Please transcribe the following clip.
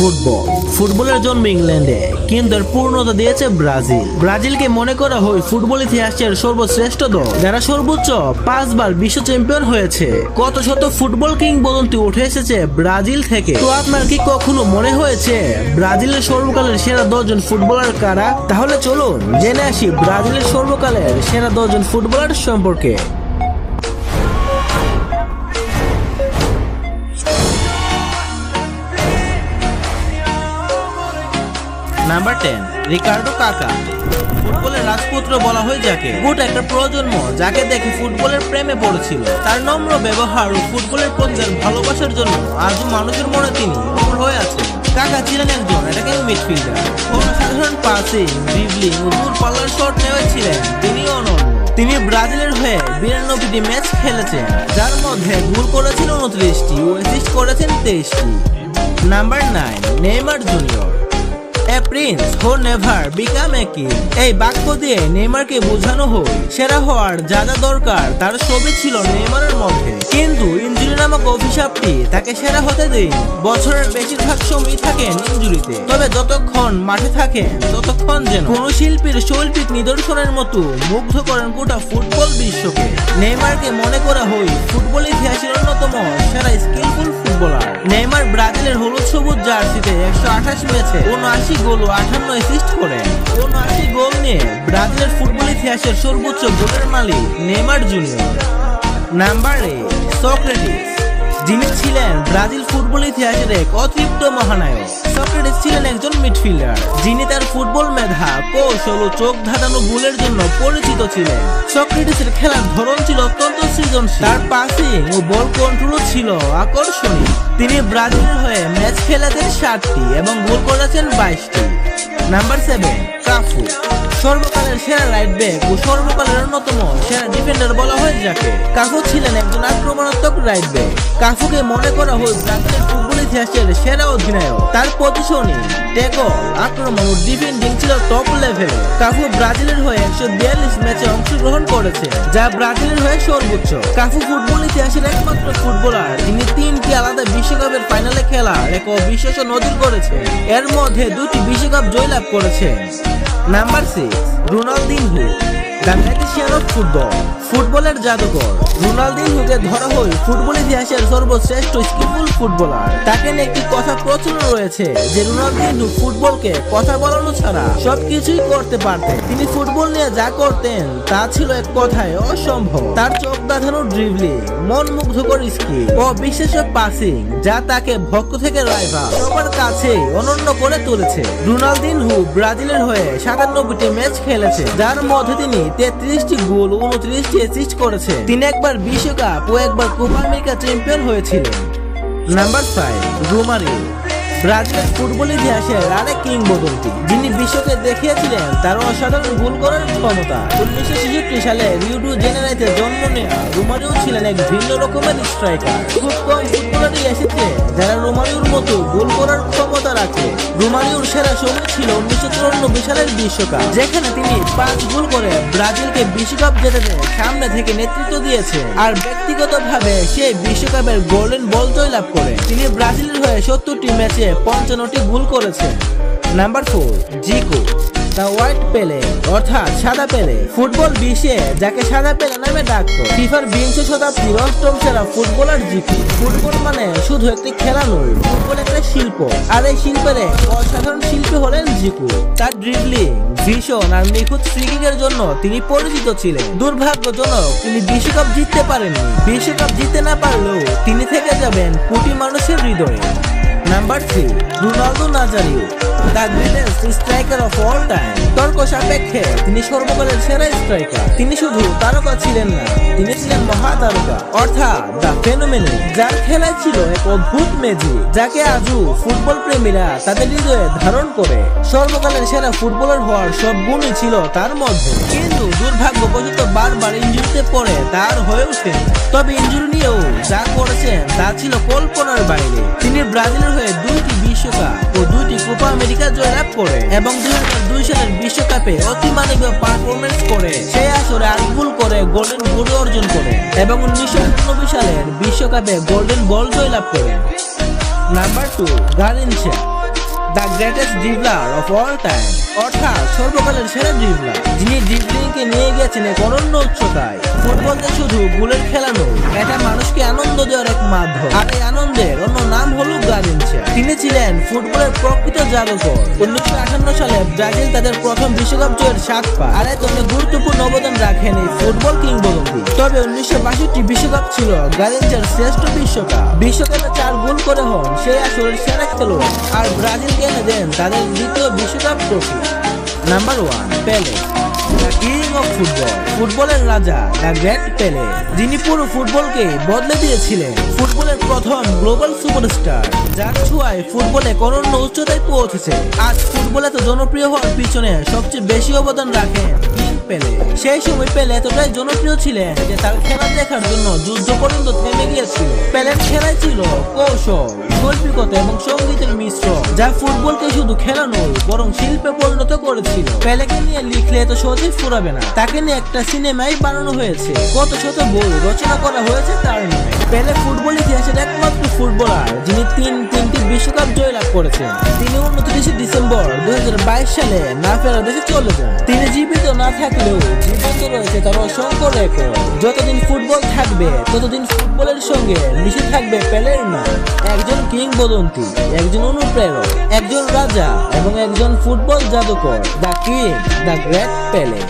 Football. ফুটবলের জন্ম ইংল্যান্ডে। কিন্তু এর পূর্ণতা দিয়েছে ব্রাজিল। ব্রাজিলকে মনে করা হয় ফুটবল ইতিহাসের সর্বশ্রেষ্ঠ দল, যারা সর্বোচ্চ পাঁচবার বিশ্ব চ্যাম্পিয়ন হয়েছে। কত শত ফুটবল কিংবদন্তি উঠে এসেছে ব্রাজিল থেকে। তো আপনার কি কখনো মনে হয়েছে ব্রাজিলের সর্বকালের সেরা দশজন ফুটবলার কারা? তাহলে চলুন জেনে আসি ব্রাজিলের সর্বকালের সেরা দশজন ফুটবলার সম্পর্কে। নাম্বার টেন রিকার্ডো কাকা ফুটবলের রাজপুত্র বলা হয় যাকে গুট একটা প্রজন্ম যাকে দেখে ফুটবলের প্রেমে পড়েছিল। তার নম্র ব্যবহার ও ফুটবলের প্রতি ভালোবাসার জন্য আজও মানুষের মনে তিনি অমর হয়ে আছেন। কাকা ছিলেন একজন এটাকে মিডফিল্ডার অসাধারণ পাসিং ড্রিবলিং ও দূরপাল্লার শট নেওয়াছিলেন তিনি অনন্য। তিনি ব্রাজিলের হয়ে বিরানব্বইটি ম্যাচ খেলেছেন, যার মধ্যে গোল করেছেন উনত্রিশটি ও অ্যাসিস্ট করেছেন তেইশটি। Number nine Neymar Junior prince who never become a king এই বাক্য দিয়ে নেইমারকে বোঝানো হয় সেরা হওয়ার যা যা দরকার তার ছিল নেইমারের মধ্যে। কিন্তু ইঞ্জুরি নামক অভিশাপটি তাকে সেরা হতে দেয়নি। বছরের বেশিরভাগ সময় থাকেন ইঞ্জুরিতে। তবে যতক্ষণ মাঠে থাকেন, ততক্ষণ যেন কোন শিল্পীর শৈল্পিক নিদর্শনের মতো মুগ্ধ করেন গোটা ফুটবল বিশ্বকে। নেইমারকে মনে করা হয়, ফুটবল ইতিহাসের অন্যতম সেরা স্কিলফুল ফুটবলার নেইমার ব্রাজিলের হলুদ সবুজ জার্সিতে একশো আঠাশ ম্যাচে উনআশি গোল ও আঠান্ন অ্যাসিস্ট করেন। উনআশি গোল নিয়ে ব্রাজিলের ফুটবল ইতিহাসের সর্বোচ্চ গোলের মালিক Neymar Junior. Number eight, Socrates. যিনি ছিলেন ব্রাজিল ফুটবল ইতিহাসের এক অতৃপ্ত মহানায়ক। সক্রেটিস ছিলেন একজন মিডফিল্ডার, যিনি তার ফুটবল মেধা, কৌশল ও চোখ ধাঁধানো গোলের জন্য পরিচিত ছিলেন। সক্রেটিসের খেলার ধরন ছিল অত্যন্ত সৃজনশীল। তার পাসিং ও বল কন্ট্রোলও ছিল আকর্ষণীয়। তিনি ব্রাজিলের হয়ে ম্যাচ খেলেছেন ষাটটি এবং গোল করেছেন বাইশটি। নাম্বার সেভেন কাফু সর্বকালের সেরা রাইট ব্যাক ও সর্বকালের অন্যতম সেরা ডিফেন্ডার বলা হয় যাকে। কাফু ছিলেন একজন আক্রমণাত্মক রাইট ব্যাক কাফুকে মনে করা হয় ব্রাজিলের ফুটবল ইতিহাসের সেরা অধিনায়ক। তার পজিশনে টেকল আক্রমণ ও ডিফেন্ডিং ছিল টপ লেভেলে কাফু ব্রাজিলের হয়ে একশো বিয়াল্লিশ ম্যাচে অংশগ্রহণ করেছে, যা ব্রাজিলের হয়ে সর্বোচ্চ। কাফু ফুটবল ইতিহাসের একমাত্র ফুটবলার। যিনি তিনটি আলাদা বিশ্বকাপের ফাইনালে খেলার এক অবিশ্বাস্য নজির করেছে। এর মধ্যে দুটি বিশ্বকাপ জয়লাভ করেছে number six Ronaldinho the magician of football ফুটবলের জাদুকর রোনালদিনহোকে ধরা হয় ফুটবল ইতিহাসের সর্বশ্রেষ্ঠ স্কিলফুল ফুটবলার। তাকে নিয়ে একটি কথা প্রচলন রয়েছে যে রোনালদিনহো ফুটবলকে কথা বলানো ছাড়া সবকিছুই করতে পারতেন। তিনি ফুটবল নিয়ে যা করতেন, তা ছিল এক কথায় অসম্ভব। তার চোখ বাঁধানো ড্রিবলিং মন মুগ্ধকর স্কিল ও বিশেষ পাসিং যা তাকে ভক্ত থেকে রাইভা সবার কাছে অনন্য করে তুলেছে। রোনালদিনহো ব্রাজিলের হয়ে সাতানব্বইটি ম্যাচ খেলেছে, যার মধ্যে তিনি তেত্রিশটি গোল, উনত্রিশটি অ্যাসিস্ট করেছে। তিনি একবার বিশ্বকাপ ও একবার কোপা আমেরিকা চ্যাম্পিয়ন হয়েছিলেন। নাম্বার ফাইভ রোমারিও ব্রাজিলের ফুটবল ইতিহাসের আরেক কিংবদন্তি। যিনি বিশ্বকে দেখিয়েছিলেন, তার অসাধারণ গোল করার ক্ষমতা। উনিশশো ছেষট্টি সালে রিউডু জেনারেতে জন্ম নেওয়া রোমারিও ছিলেন এক ভিন্ন রকমের স্ট্রাইকার খুব কম ফুটবলারই এসেছে যারা রোমারিওর মতো গোল করার ক্ষমতা রাখে। রোমারিওর সেরা সময় ছিল উনিশশো চুরানব্বই সালের বিশ্বকাপ, যেখানে তিনি পাঁচ গোল করে ব্রাজিলকে বিশ্বকাপ জেতাতে সামনে থেকে নেতৃত্ব দিয়েছে। আর ব্যক্তিগতভাবে সে বিশ্বকাপের গোল্ডেন বল জয়লাভ করে। তিনি ব্রাজিলের হয়ে সত্তরটি ম্যাচে পঞ্চান্নটি ভুল করেছেন number four Zico the white Pele অর্থাৎ সাদা পেলে ফুটবল বিশ্বে যাকে সাদা পেলে নামে ডাকতো ফিফার বিংশ শতাব্দীর অষ্টম সেরা ফুটবলার জিকো ফুটবল মানে শুধু একটি খেলা নয়, ফুটবল একটা শিল্প। আর এই শিল্পের অসাধারণ শিল্পী হলেন জিকু তার ড্রিবলিং ভীষণ আর নিখুঁত ফ্রিকিংয়ের জন্য তিনি পরিচিত ছিলেন। দুর্ভাগ্যজনক, তিনি বিশ্বকাপ জিততে পারেননি। বিশ্বকাপ জিততে না পারলেও তিনি থেকে যাবেন কোটি মানুষের হৃদয়ে। Number three Ronaldo Nazario striker of all time তর্ক সাপেক্ষে তিনি সর্বকালের সেরা স্ট্রাইকার তিনি শুধু তারকা ছিলেন না, তিনি ছিলেন মহাতারকা। অর্থাৎ দ্য যার খেলায় ছিল এক অদ্ভুত মেজি যাকে আজও ফুটবল প্রেমীরা তাদের হৃদয়ে ধারণ করে। সর্বকালের সেরা ফুটবলার হওয়ার সব গুণই ছিল তার মধ্যে। কিন্তু দুর্ভাগ্যবশত বারবার ইঞ্জুরিতে পড়ে তার হয়ে ওঠে। তবে ইঞ্জুরি নিয়েও যা করেছেন তা ছিল কল্পনার বাইরে। তিনি ব্রাজিলের হয়ে দুইটি বিশ্বকাপ ও দুইটি কোপা আমেরিকা জয়লাভ করে এবং দুই হাজার দুই সালের বিশ্বকাপে অতিমানবীয় পারফরমেন্স করে। সেই আসরে আট করে গোল্ডেন বল অর্জন করে এবং উনিশশো উননব্বই সালের বিশ্বকাপে গোল্ডেন বল জয়লাভ করে। Number two Garrincha the greatest dribbler of all time অর্থাৎ সর্বকালের সেরা ড্রিবলার যিনি ড্রিবলিংকে নিয়ে গেছেন এক অনন্য উচ্চতায়। ফুটবল শুধু গোলের খেলা এটা মানুষকে আনন্দ দেওয়ার এক মাধ্যম। আর এই আনন্দের অন্য নাম হলো গারিনচা তিনি ছিলেন ফুটবলের প্রকৃত জাদুকর। উনিশশো আটান্ন সালে ব্রাজিল তাদের প্রথম বিশ্বকাপ জয়ের স্বাদ পায় আর এতে গুরুত্বপূর্ণ অবদান রাখেন এই ফুটবল কিংবদন্তি। তবে উনিশশো বাষট্টি বিশ্বকাপ ছিল গারিনচার শ্রেষ্ঠ বিশ্বকাপ। বিশ্বকাপে চার গোল করে হন, সেই আসরের সেরা খেলোয়াড়। আর ব্রাজিলকে এনে দেন তাদের দ্বিতীয় বিশ্বকাপ trophy number one Pele king of football ফুটবলের রাজা দ্য গ্র্যান্ড পেলে যিনি পুরো ফুটবলকে বদলে দিয়েছিলেন। ফুটবলের প্রথম গ্লোবাল সুপারস্টার যার ছোঁয়ায় ফুটবলে অনন্য উচ্চতায় পৌঁছেছে। আজ ফুটবলে তো জনপ্রিয় হওয়ার পিছনে সবচেয়ে বেশি অবদান রাখেন পেলে। সেই সময় পেলে এতটাই জনপ্রিয় ছিলেন যে তার খেলা দেখার জন্য যুদ্ধ পর্যন্ত থেমে গিয়েছিল। পেলের খেলায় ছিল কৌশল এবং সঙ্গীতের মিশ্রণ, যা ফুটবলকে শুধু খেলা নয়, বরং শিল্পে পরিণত করেছিল। পেলেকে নিয়ে লিখলে এত ফুরাবে না। তাকে নিয়ে একটা সিনেমাই বানানো হয়েছে। কত শত বই রচনা করা হয়েছে তার নামে। পেলে ফুটবল ইতিহাসের একমাত্র ফুটবলার, যিনি তিন তিনটি বিশ্বকাপ জয়লাভ করেছেন। তিনি উনত্রিশে ডিসেম্বর দুই হাজার বাইশ সালে না ফেরা দেশে চলে যান। থাকলেও জীবন্ত রয়েছে তার অসংখ্য রেকর্ড। যতদিন ফুটবল থাকবে, ততদিন ফুটবলের সঙ্গে মিশে থাকবে পেলের নাম একজন কিংবদন্তি, একজন অনুপ্রেরক, একজন রাজা এবং একজন ফুটবল জাদুকর, দ্য কিং, দ্য গ্রেট পেলে